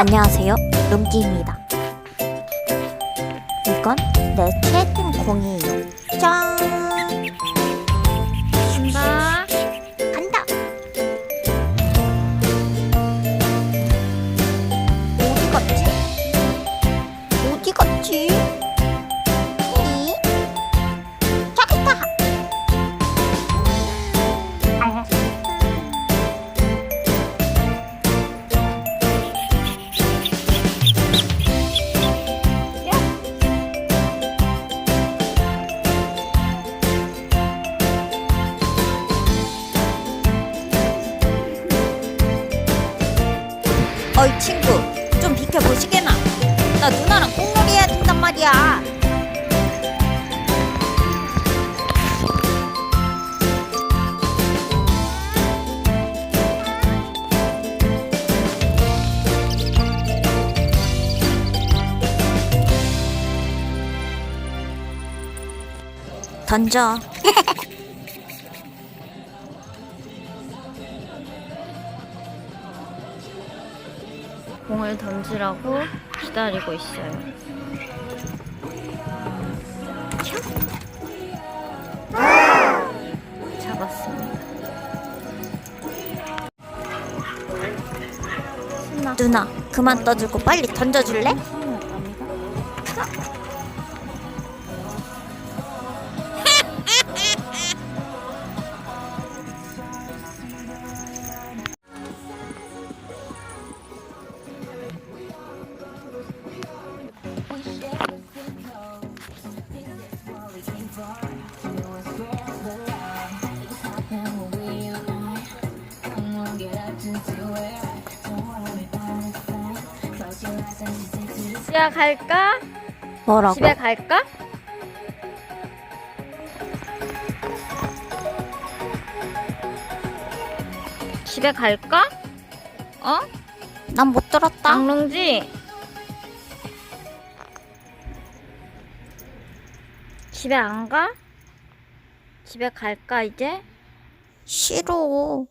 안녕하세요. 룸기입니다. 이건 내 채팅 공이에요. 짠! 간다. 간다! 어디 갔지? 어디 갔지? 어이 친구 좀 비켜보시게나. 나 누나랑 꽁놀이 해야 된단 말이야. 던져 공을 던지라고 기다리고 있어요. 잡았습니다. 신나. 누나 그만 떠들고 빨리 던져줄래? 집에 갈까? 뭐라고? 집에 갈까? 집에 갈까? 어? 난 못 들었다 장롱지? 집에 안 가? 집에 갈까 이제? 싫어